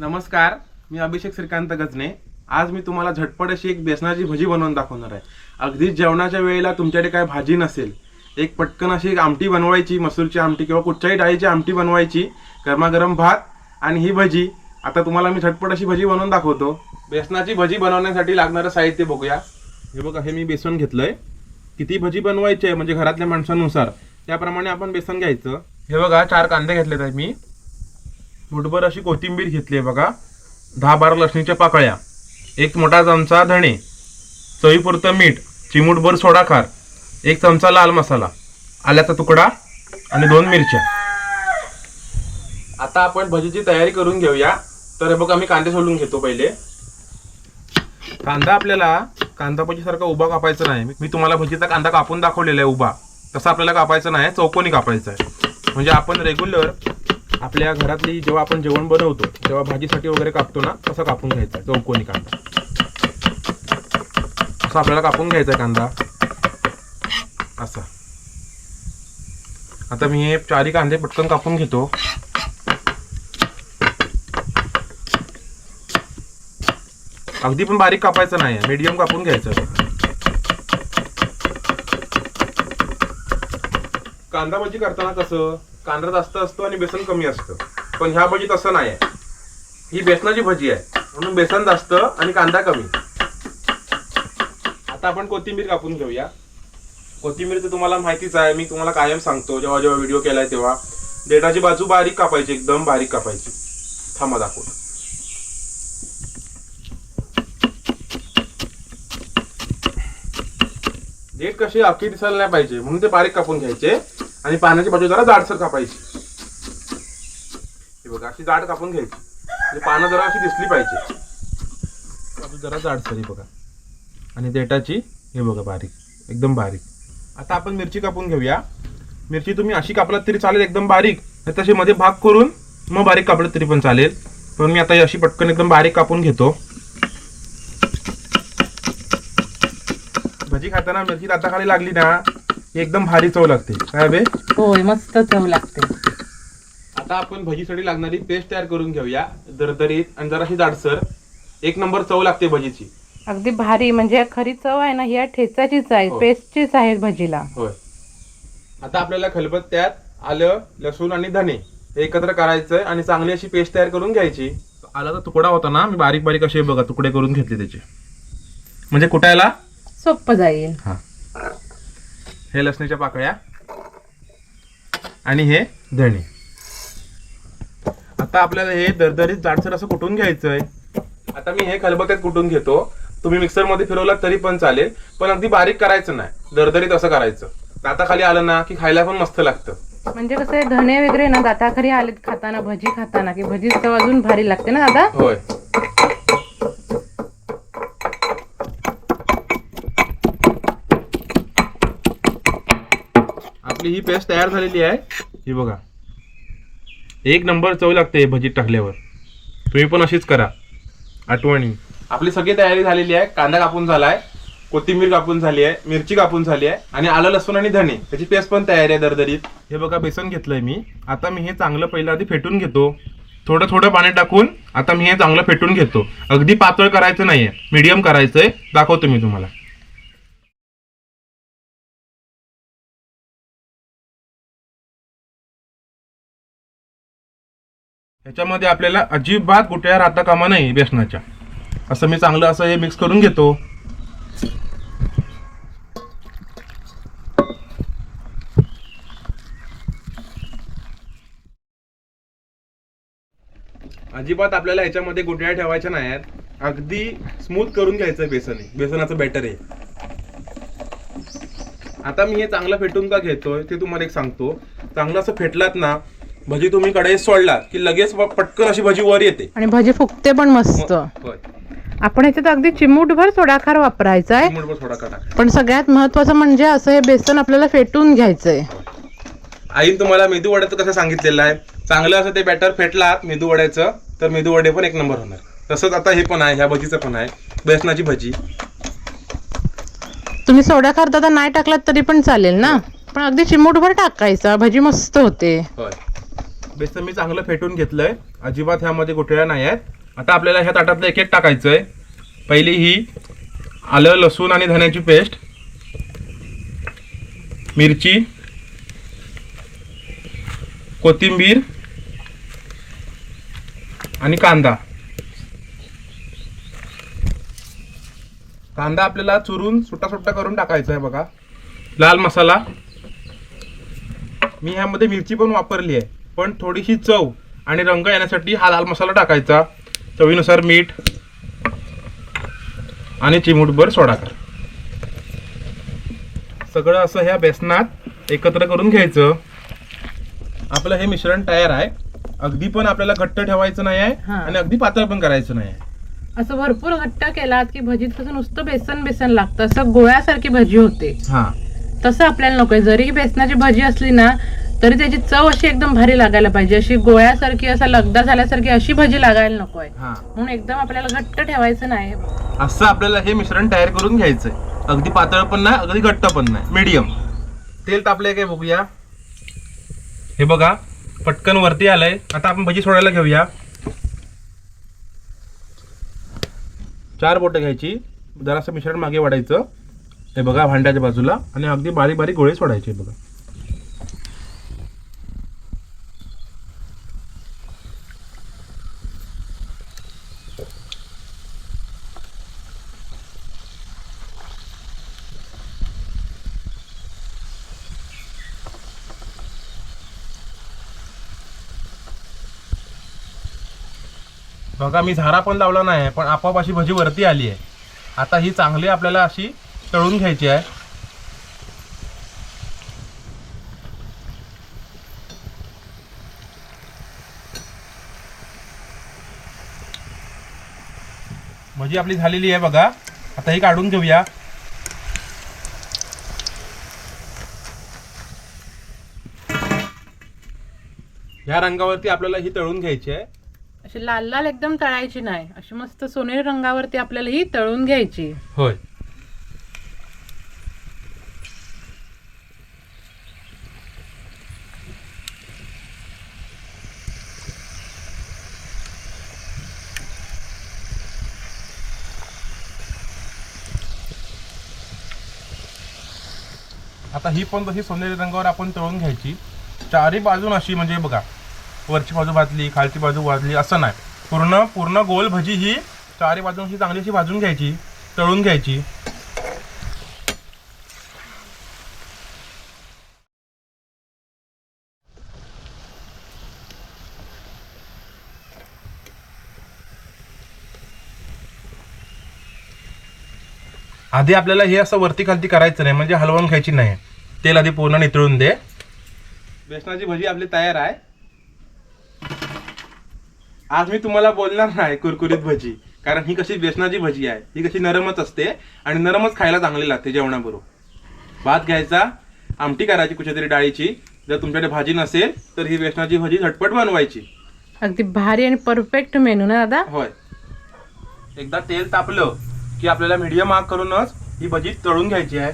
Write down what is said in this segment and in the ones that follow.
नमस्कार मी अभिषेक श्रीकांत गजने. आज मी तुम्हाला झटपट अशी एक बेसनाची भजी बनवून दाखवणार आहे. अगदी जेवणाच्या वेळेला तुमच्याकडे काय भाजी नसेल एक पटकन अशी एक आमटी बनवायची मसूरची आमटी किंवा कुठच्याही डाळीची आमटी बनवायची गरमागरम भात आणि ही भजी. आता तुम्हाला मी झटपट अशी भजी बनवून दाखवतो. बेसनाची भजी बनवण्यासाठी लागणारं साहित्य बघूया. हे बघा हे मी बेसन घेतलं आहे किती भजी बनवायची आहे म्हणजे घरातल्या माणसानुसार. त्याप्रमाणे आपण बेसन घ्यायचं. हे बघा चार कांदे घेतलेत आहे मी. मुठभर अशी कोथिंबीर घेतली आहे बघा. दहा बारा लसणीच्या पाकळ्या. एक मोठा चमचा धणे. चवीपुरतं मीठ. चिमूटभर सोडा खार एक चमचा लाल मसाला. आल्याचा तुकडा आणि दोन मिरच्या. आता आपण भजीची तयारी करून घेऊया. तर हे बघा कांदे सोडून घेतो पहिले. कांदा आपल्याला कांदा भजीसारखा उभा कापायचा नाही. मी तुम्हाला भजीचा कांदा कापून दाखवलेला आहे उभा. तसा आपल्याला कापायचा नाही चौकोनी कापायचा आहे. म्हणजे आपण रेग्युलर आपल्या घरातली जेव्हा आपण जेवण बनवतो तेव्हा भाजीसाठी वगैरे कापतो ना तसं कापून घ्यायचा चौकोनी कांदा. असं आपल्याला कापून घ्यायचा आहे कांदा. असा. आता मी हे चारी कांदे पटकन कापून घेतो. अगदी पण बारीक कापायचं नाही आहे मीडियम कापून घ्यायचं कांदा भजी करताना कसं? कांदा जास्त असतो आणि बेसन कमी असतं. पण ह्या भजी तसं नाही आहे ही बेसनाची भजी आहे. म्हणून बेसन जास्त आणि कांदा कमी. आता आपण कोथिंबीर कापून घेऊया. कोथिंबीर तर तुम्हाला माहितीच आहे. मी तुम्हाला कायम सांगतो. जेव्हा जेव्हा व्हिडिओ केलाय तेव्हा. देठाची बाजू बारीक कापायची. एकदम बारीक कापायची. थांबा दाखवतो. देठ कशी अख्खी दिसायला नाही पाहिजे. म्हणून ते बारीक कापून घ्यायचे. आणि पानाची बाजू जरा जाडसर कापायची. हे बघा अशी जाड कापून घ्यायची. म्हणजे पानं जरा अशी दिसली पाहिजे. बाजू जरा जाडसर ही बघा. आणि देटाची हे बघा बारीक एकदम बारीक. आता आपण मिरची कापून घेऊया. मिरची तुम्ही अशी कापलात तरी चालेल एकदम बारीक. तसे तशी मध्ये भाग करून मग बारीक कापलं तरी पण चालेल. पण मी आता ही अशी पटकन एकदम बारीक कापून घेतो. भजी खाताना मिरची दाताखाली लागली ना एकदम भारी चव लागते. काय बे? होय मस्त चव लागते. आता आपण भजीसाठी लागणारी पेस्ट तयार करून घेऊया दरदरीत आणि जराशी जाडसर. एक नंबर चव लागते भजीची. अगदी भारी म्हणजे खरी चव आहे ना ह्या ठेचाचीच आहे हो. पेस्टचीच आहे भजीला. होय. आता आपल्याला खलबत्त्यात आलं लसूण आणि धने हे एकत्र करायचंय आणि चांगली अशी पेस्ट तयार करून घ्यायची. आलाचा तुकडा होता ना मी बारीक बारीक असे बघा तुकडे करून घेतले त्याचे. म्हणजे कुटायला सोपं जाईल. हा. हे लसणीच्या पाकळ्या आणि हे धणे. आता आपल्याला हे दरदरीत जाडसर असं कुटून घ्यायचंय? आता मी हे खलबत्यात कुटून घेतो? तुम्ही मिक्सरमध्ये फिरवलात तरी पण चालेल पण अगदी बारीक करायचं नाही. दरदरीत असं करायचं. दाताखाली आलं ना की खायला पण मस्त लागतं. म्हणजे कसं आहे धणे वगैरे ना दाताखाली आलेत खाताना भजी खाताना की भजी चव अजून भारी लागते ना दादा? होय. आपली ही पेस्ट तयार झालेली आहे. ही बघा. एक नंबर चव लागते भजीत टाकल्यावर. तुम्ही पण अशीच करा. आठवणी. आपली सगळी तयारी झालेली आहे. कांदा कापून झालाय. कोथिंबीर कापून झाली आहे. मिरची कापून झाली आहे. आणि आलं लसूण आणि धणे. त्याची पेस्ट पण तयारी आहे दरदरीत. हे बघा बेसन घेतलंय मी. आता मी हे चांगलं पहिलं आधी फेटून घेतो. थोडं थोडं पाणी टाकून आता मी हे चांगलं फेटून घेतो. अगदी पातळ करायचं नाहीये. मीडियम करायचंय. दाखवतो मी तुम्हाला. ह्याच्यामध्ये आपल्याला अजिबात गुट्या राहता कामा नाही बेसनाच्या. असं मी चांगलं असं हे मिक्स करून घेतो. अजिबात आपल्याला ह्याच्यामध्ये गुठळ्या ठेवायच्या नाहीत. अगदी स्मूथ करून घ्यायचं बेसन बेसनाचं बॅटर आहे. आता मी हे चांगलं फेटून का घेतोय ते तुम्हाला एक सांगतो. चांगलं असं फेटलात ना भजी तुम्ही कढईत सोडलात की लगेच पटकन अशी भजी वर येते. आणि भजी फुगते पण मस्त. होय. आपण ह्याच्यात अगदी चिमूटभर सोडाखार वापरायचा आहे चिमूटभर थोडा काटा पण सगळ्यात महत्वाचं म्हणजे असं हे बेसन आपल्याला फेटून घ्यायचंय. आईन तुम्हाला मेदू वड्याचं कसं सांगितलेलं आहे. चांगलं असं ते बॅटर फेटलात मेदू वड्याचं तर मेदू वडे पण एक नंबर होणार. तसंच आता हे पण आहे ह्या भजीचं पण आहे बेसनाची भजी. तुम्ही सोडाखार दादा नाही टाकलात तरी पण चालेल ना? पण अगदी चिमूटभर टाकायचा भजी मस्त होते. होय. बेसन मी चांगलं फेटून घेतलंय. अजिबात ह्यामध्ये गोठळ्या नाही आहेत. आता आपल्याला ह्या ताटातलं एक एक टाकायचं आहे पहिली ही आलं लसूण आणि धण्याची पेस्ट. मिरची. कोथिंबीर. आणि कांदा. कांदा आपल्याला चुरून सुट्टा सुट्टा करून टाकायचा आहे बघा. लाल मसाला. मी ह्यामध्ये मिरची पण वापरली आहे. पण थोडीशी चव आणि रंग येण्यासाठी हा लाल मसाला टाकायचा. चवीनुसार मीठ आणि चिमूटभर सोडाकर सगळं असं ह्या बेसनात एकत्र करून घ्यायचं. आपलं हे मिश्रण तयार आहे. अगदी पण आपल्याला घट्ट ठेवायचं नाही आहे. आणि अगदी पातळ पण करायचं नाही आहे. असं भरपूर घट्ट केलात की भजीत कसं नुसतं बेसन बेसन लागतं. असं गोळ्यासारखी भजी होते. हा. तसं आपल्याला नकोय. जरी बेसनाची भजी असली ना तरी त्याची चव अशी एकदम भारी लागायला पाहिजे. अशी गोळ्यासारखी असा लगदा झाल्यासारखी अशी भजी लागायला नकोय. हा. म्हणून एकदम आपल्याला घट्ट ठेवायचं नाही. असं आपल्याला हे मिश्रण तयार करून घ्यायचंय. अगदी पातळ पण नाही अगदी घट्ट पण नाही. मीडियम तेल तापलंय काय बघूया. हे बघा पटकन वरती आलंय. आता आपण भजी सोडायला घेऊया. चार बोटं घ्यायची. जरासं मिश्रण मागे वाढायचं. हे बघा भांड्याच्या बाजूला. आणि अगदी बारीक बारीक गोळे सोडायचे बघा. बघा मी झारा पण लावला नाही पण आपोआप अशी भजी वरती आली आहे. आता ही चांगली आपल्याला अशी तळून घ्यायची आहे. भजी आपली झालेली आहे बघा. आता ही काढून घेऊया. या रंगावरती आपल्याला ही तळून घ्यायची आहे. अशी लाल लाल एकदम तळायची नाही. अशी मस्त सोनेरी रंगावरती आपल्याला ही तळून घ्यायची. होय. आता ही पण तशी सोनेरी रंगावर आपण तळून घ्यायची. चारी बाजून अशी म्हणजे बघा वरची बाजू भाजली खालची बाजू भाजली असं नाही. पूर्ण पूर्ण गोल भजी ही चारी बाजून अशी चांगली अशी भाजून घ्यायची तळून घ्यायची. आधी आपल्याला हे असं वरती खालती करायचं नाही म्हणजे हलवून घ्यायची नाही. तेल आधी पूर्ण नितळून दे. बेसनाची भजी आपली तयार आहे. आज मी तुम्हाला बोलणार नाही कुरकुरीत भजी कारण ही कशी बेसनाची भजी आहे. ही कशी नरमच असते आणि नरमच खायला चांगली लागते जेवणाबरोबर. भात घ्यायचा आमटी करायची कुठच्या तरी डाळीची. जर तुमच्याकडे भाजी नसेल तर ही बेसनाची भजी झटपट बनवायची. अगदी भारी आणि परफेक्ट मेनू ना दादा? होय. एकदा तेल तापलं की आपल्याला मीडियम आग करूनच ही भजी तळून घ्यायची आहे.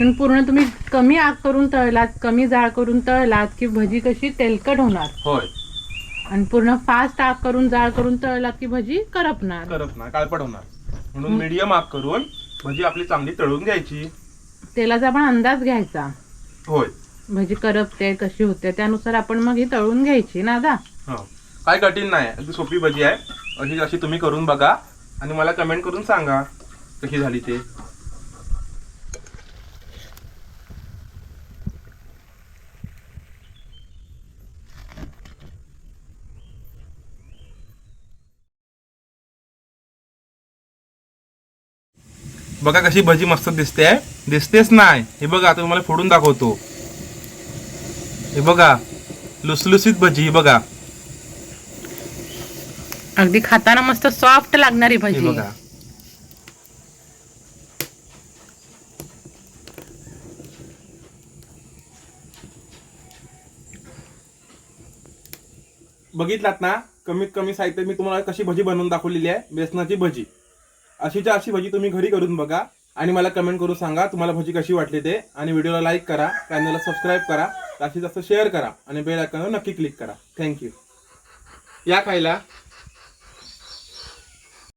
पण पूर्ण तुम्ही कमी आग करून तळलात कमी जाळ करून तळलात की भजी कशी तेलकट होणार? होय. आणि पूर्ण फास्ट आग करून जाळ करून तळलात की भजी करपणार. करत नाही काळपट होणार. म्हणून मीडियम आग करून भजी आपली चांगली तळून घ्यायची. तेलाचा आपण अंदाज घ्यायचा. होय. भजी करपते कशी होते त्यानुसार आपण मग ही तळून घ्यायची ना दादा हो. काय कठीण नाही अगदी सोपी भजी आहे. अशी अशी तुम्ही करून बघा आणि मला कमेंट करून सांगा कशी झाली ते. बघा कशी भजी मस्त दिसते दिसतेच नाही. हे बघा तुम्हाला फोडून दाखवतो. हे बघा लुसलुसीत भजी ही बघा. अगदी खाताना मस्त सॉफ्ट लागणारी भजी. बघा. बघितलात ना? कमीत कमी साहित्य मी तुम्हाला कशी भजी बनवून दाखवलेली आहे. बेसनाची भजी. अशीच्या अशी भजी तुम्ही घरी करून बघा आणि मला कमेंट करून सांगा तुम्हाला भजी कशी वाटली ते. आणि व्हिडिओला लाईक करा चॅनलला सबस्क्राईब करा जास्तीत जास्त शेअर करा आणि बेल आयकॉनवर नक्की क्लिक करा. थँक्यू या खायला